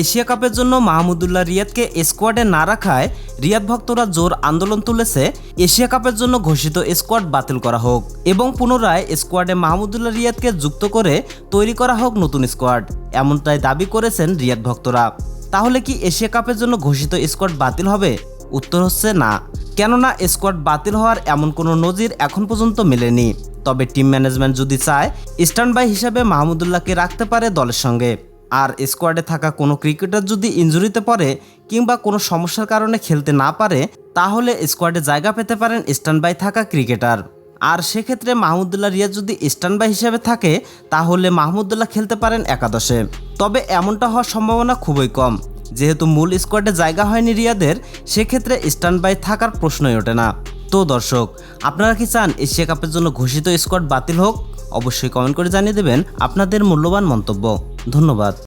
Asia কাপের জন্য মাহমুদুল্লাহ রিয়াদকে স্কোয়াডে না রাখায় রিয়াদ ভক্তরা জোর আন্দোলন তুলেছে। এশিয়া কাপের জন্য ঘোষিত স্কোয়াড বাতিল করা হোক এবং পুনরায় স্কোয়াডে মাহমুদুল্লাহ রিয়াদকে যুক্ত করে তৈরি করা হোক নতুন স্কোয়াড, এমনটাই দাবি করেছেন রিয়াদ ভক্তরা। তাহলে কি এশিয়া কাপের জন্য ঘোষিত স্কোয়াড বাতিল হবে? উত্তর হচ্ছে না। কেননা স্কোয়াড বাতিল হওয়ার এমন কোনো নজির এখন পর্যন্ত মেলেনি। তবে টিম ম্যানেজমেন্ট যদি চায় স্ট্যান্ড বাই হিসাবে মাহমুদুল্লাহকে রাখতে পারে দলের সঙ্গে। আর স্কোয়াডে থাকা কোনো ক্রিকেটার যদি ইনজুরিতে পড়ে কিংবা কোনো সমস্যার কারণে খেলতে না পারে, তাহলে স্কোয়াডে জায়গা পেতে পারেন স্ট্যান্ড বাই থাকা ক্রিকেটার আর সেক্ষেত্রে মাহমুদুল্লাহ রিয়াজ যদি স্ট্যান্ড বাই হিসেবে থাকে, তাহলে মাহমুদুল্লাহ খেলতে পারেন একাদশে। তবে এমনটা হওয়ার সম্ভাবনা খুবই কম। যেহেতু মূল স্কোয়াডে জায়গা হয়নি রিয়াদের, সেক্ষেত্রে স্ট্যান্ড বাই থাকার প্রশ্নই ওঠে না। তো দর্শক, আপনারা কি চান এশিয়া কাপের জন্য ঘোষিত স্কোয়াড বাতিল হোক? অবশ্যই কমেন্ট করে জানিয়ে দেবেন আপনাদের মূল্যবান মন্তব্য। ধন্যবাদ।